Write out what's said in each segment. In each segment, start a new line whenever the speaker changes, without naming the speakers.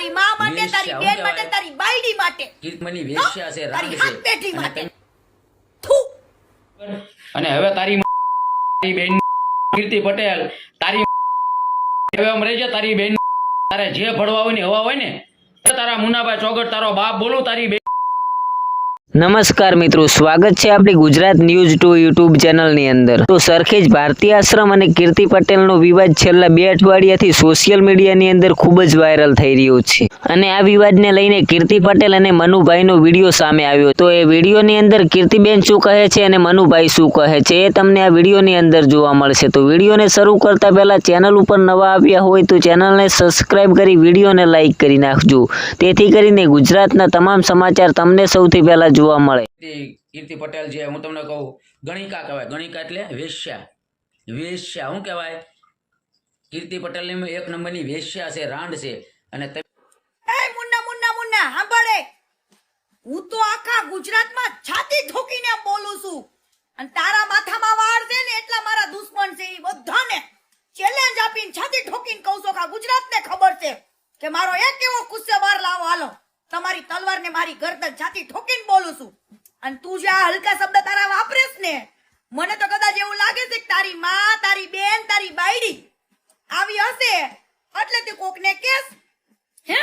તારી માં માટે તારી બેન માટે તારી બાયડી માટે.
કીર્તમની વેશ્યા છે
તારી
છે.
હાથ માટે. થુ.
અને હવે તારી તારી બેન કીર્તિ પટેલ તારી હવે આમ રહેજે તારી બેન તારે જે ભળવા હોય ને હવા હોય ને તારા મુનાભાઈ ચોગટ તારો બાપ બોલું તારી બેન
નમસ્કાર મિત્રો, સ્વાગત છે આપણી ગુજરાત ન્યૂઝ ટુ યુટ્યુબ ચેનલની અંદર. તો સરખેજ ભારતીય આશ્રમ અને કીર્તિ પટેલનો વિવાદ છેલ્લા બે અઠવાડિયાથી સોશિયલ મીડિયાની અંદર ખૂબ જ વાયરલ થઈ રહ્યો છે. અને આ વિવાદને લઈને કીર્તિ પટેલ અને મનુભાઈનો વીડિયો સામે આવ્યો. તો એ વિડીયોની અંદર કીર્તિબેન શું કહે છે અને મનુભાઈ શું કહે છે એ તમને આ વિડીયોની અંદર જોવા મળશે. તો વિડીયોને શરૂ કરતા પહેલા ચેનલ ઉપર નવા આવ્યા હોય તો ચેનલને સબસ્ક્રાઇબ કરી વિડીયોને લાઇક કરી નાખજો. તેથી કરીને ગુજરાતના તમામ સમાચાર તમને સૌથી પહેલા જોવા મળે.
કીર્તિ પટેલ છે હું તમને કહું ગણિકા કહેવાય. ગણિકા એટલે વેશ્યા. વેશ્યા શું કહેવાય? કીર્તિ પટેલની એક નંબરની વેશ્યા છે રાંડ છે. અને
એ મુન્ના મુન્ના મુન્ના સાંભળે. હું તો આખા ગુજરાતમાં છાતી ઠોકીને બોલું છું. અને તારા માથામાં વાળ છે ને એટલા મારા દુશ્મન છે એ બધાને ચેલેન્જ આપીને છાતી ઠોકીને કહું છું કે ગુજરાતને ખબર છે કે મારો એક એવો ગુસ્સે બહાર લાવો. હાલો. તમારી તલવારને મારી ગરદન છાતી ઠોકીને બોલું છું. અને તું જે આ હલકા શબ્દ તારા વાપરેસ ને મને તો કદાચ એવું લાગે છે કે તારી માં તારી બેન તારી બાયડી આવી હશે. એટલે તું કોકને કેસ હે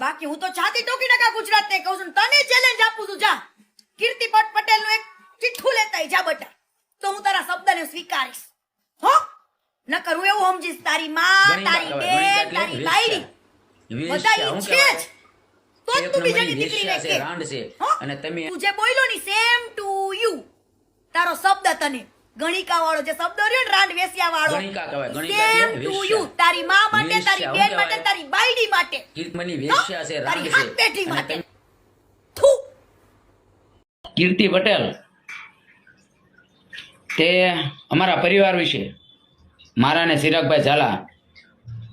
બાકી હું તો છાતી ટોકી નાખા ગુજરાત ને કહું છું તને ચેલેન્જ આપું છું. જા. કીર્તિ પટ પટેલનું એક ચિઠ્ઠું લેતા જા બટા. તો હું તારા શબ્દને સ્વીકારીશ. હો? નકર હું એવું સમજીશ તારી માં તારી બેન તારી બાયડી બધા ઈ છે જ. તો જ તું બીજાની દીકરીને કે?
રાંડ છે. અને તમે
તું જે બોલ્યો ની સેમ ટુ યુ તારો શબ્દ તને ગણિકા વાળો જે શબ્દ રહ્યો ને રાંડ વેશ્યા વાળો
ગણિકા કહેવાય, ગણિકા
સેમ ટુ યુ તારી માં માટે તારી બેન માટે તારી બાયડી માટે.
કીર્તમની વેશ્યા છે રાંડ છે.
હાથ માટે. થુ.
કીર્તિ પટેલ તે અમારા પરિવાર વિશે મારા ને ચિરાગભાઈ ઝાલા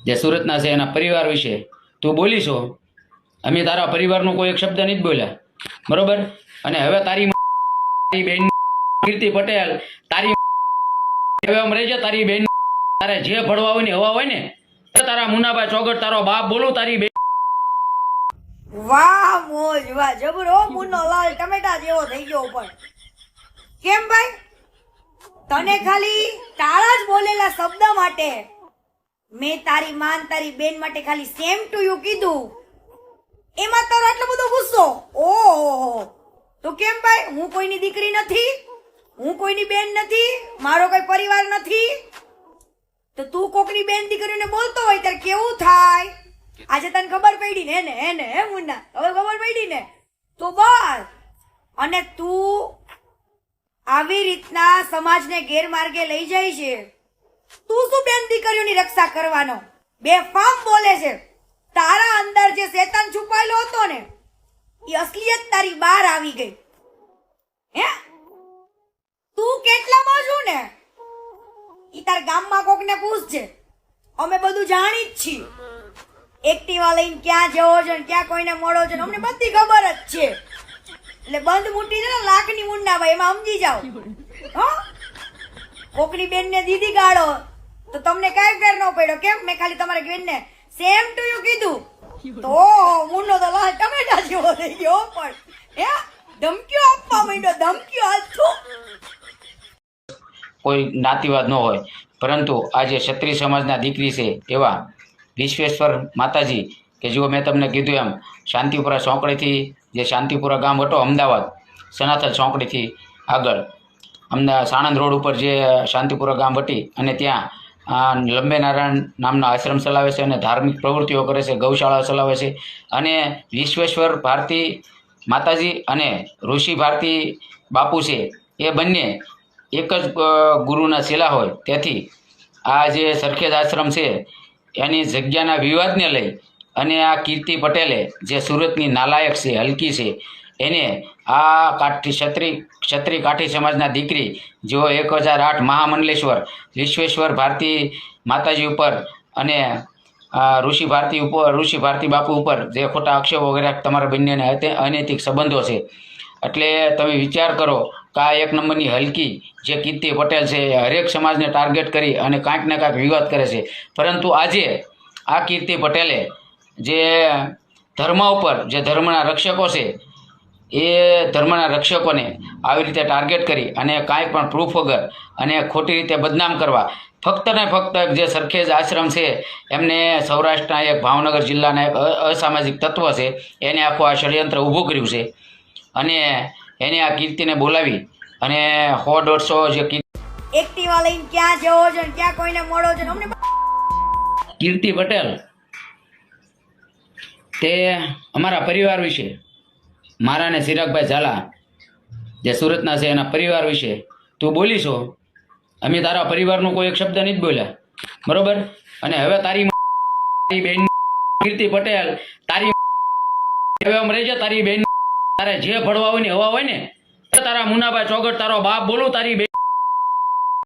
જે સુરતના છે એના પરિવાર વિશે તું બોલી છો અમે તારા પરિવારનો કોઈ એક શબ્દ નથી બોલ્યા. બરોબર? અને હવે તારી તારી બેન કીર્તિ પટેલ, તારી હવે આમ રહેજે, તારી બેન તારે જે ફળવા હોય ને હવા હોય ને તારા મુનાભાઈ ચોગટ, તારો બાપ બોલું, તારી બેન
વાહ, મોજ, વાહ, જબરો મુન્નો લાલ ટમેટા જેવો થઈ ગયો પણ. કેમ ભાઈ? તને ખાલી તારા જ બોલેલા શબ્દ માટે મેં તારી માન, તારી બેન માટે ખાલી સેમ ટુ યુ કીધું એમાં તારો આટલો બધો ગુસ્સો ઓહો કેમ ભાઈ? હું કોઈની દીકરી નથી. હું કોઈની બેન નથી. મારો કોઈ પરિવાર નથી. તો તું કોકની બેન દીકરીને બોલતો હોય ત્યારે કેવું થાય? આજે તને ખબર પડી ને ને હે ને, હે મુન્ના? હવે ખબર પડી ને? તો બસ અને તું આવી રીતના સમાજને ગેરમાર્ગે લઈ જાય છે. તું શું બેન દીકરીઓની રક્ષા કરવાનો? બે ફામ બોલે છે. તારા અંદર જે શેતાન છુપાયેલો હતો ને, એ અસલિયત તારી બહાર આવી ગઈ. હે? તું કેટલામાં છું ને? ઈ તાર ગામમાં કોકને પૂછજે. અમે બધું જાણી જ છીએ. એક્ટિવા લઈને ક્યાં જવો છે ને ક્યાં કોઈને મળો છે અમને બધી ખબર જ છે. એટલે બંધ મૂટી છે ને લાખની મુંડા ભાઈ, એમાં સમજી જાઓ. હો? કોકની બેનને દીદી ગાળો. તો તમને કઈ ફેર ન પડ્યો. કેમ? મેં ખાલી તમારી બેનને સેમ ટુ યુ કીધું. તો મુન્નો તો લાલ ટમેટા જેવો થઈ ગયો પણ. હે? ધમકીઓ આપવા માંડ્યો, ધમકીઓ હાલ
કોઈ જ્ઞાતિવાદ ન હોય. પરંતુ આજે ક્ષત્રિય સમાજના દીકરી છે એવા વિશ્વેશ્વર માતાજી કે જુઓ મેં તમને કીધું એમ, શાંતિપુરા ચોકડીથી જે શાંતિપુરા ગામ હતો અમદાવાદ સનાથલ ચોકડીથી આગળ. અમદાવાદ સાણંદ રોડ ઉપર જે શાંતિપુરા ગામ હતી અને ત્યાં લંબે નારાયણ નામના આશ્રમ ચલાવે છે અને ધાર્મિક પ્રવૃત્તિઓ કરે છે ગૌશાળા ચલાવે છે. અને વિશ્વેશ્વર ભારતી માતાજી અને ઋષિ ભારતી બાપુ છે, એ બંને એક જ ગુરુના શિલા હોય. તેથી આ જે સરખેજ આશ્રમ છે, એની જગ્યાના વિવાદને લઈ અને આ કીર્તિ પટેલે જે સુરતની નાલાયક છે, હલકી છે, એને આ કાઠી ક્ષત્રિય ક્ષત્રિય કાઠી સમાજના દીકરી જેઓ એક હજાર આઠ મહામંડલેશ્વર, વિશ્વેશ્વર ભારતી માતાજી ઉપર અને ઋષિ ભારતી ઉપર, ઋષિ ભારતી બાપુ ઉપર જે ખોટા આક્ષેપો વગેરે તમારા બંનેને અનૈતિક સંબંધો છે. એટલે તમે વિચાર કરો કે આ એક નંબરની હલકી જે કીર્તિ પટેલ છે, એ હરેક સમાજને ટાર્ગેટ કરી અને કાંઈક ને કાંઈક વિવાદ કરે છે. પરંતુ આજે આ કીર્તિ પટેલે જે ધર્મ ઉપર, જે ધર્મના રક્ષકો છે, એ ધર્મના રક્ષકોને આવી રીતે ટાર્ગેટ કરી અને કાંઈ પણ પ્રૂફ વગર અને ખોટી રીતે બદનામ કરવા ફક્ત ને ફક્ત જે સરખેજ આશ્રમ છે એમને સૌરાષ્ટ્રના એક ભાવનગર જિલ્લાના એક અસામાજિક તત્વ છે એને આખું આ ષડયંત્ર ઊભું કર્યું છે. અને એને આ કીર્તિને બોલાવી અને સો દોઢસો જે કીર્તિ
એક્ટિવા લઈને ક્યાં જવો છે ક્યાં કોઈને મળો છે અમને
કીર્તિ પટેલ તે અમારા પરિવાર વિશે મારા ને સિરાગભાઈ ઝાલા જે સુરતના છે એના પરિવાર વિશે તું બોલી છો અમે તારા પરિવારનો કોઈ એક શબ્દ નથી બોલ્યા. બરોબર? અને હવે તારી બેન કીર્તિ પટેલ, તારી હવે આમ રહેજે, તારી બેન તારે જે ભળવા હોય ને હવા હોય ને તારા મુનાભાઈ ચોગટ તારો બાપ બોલું, તારી બેન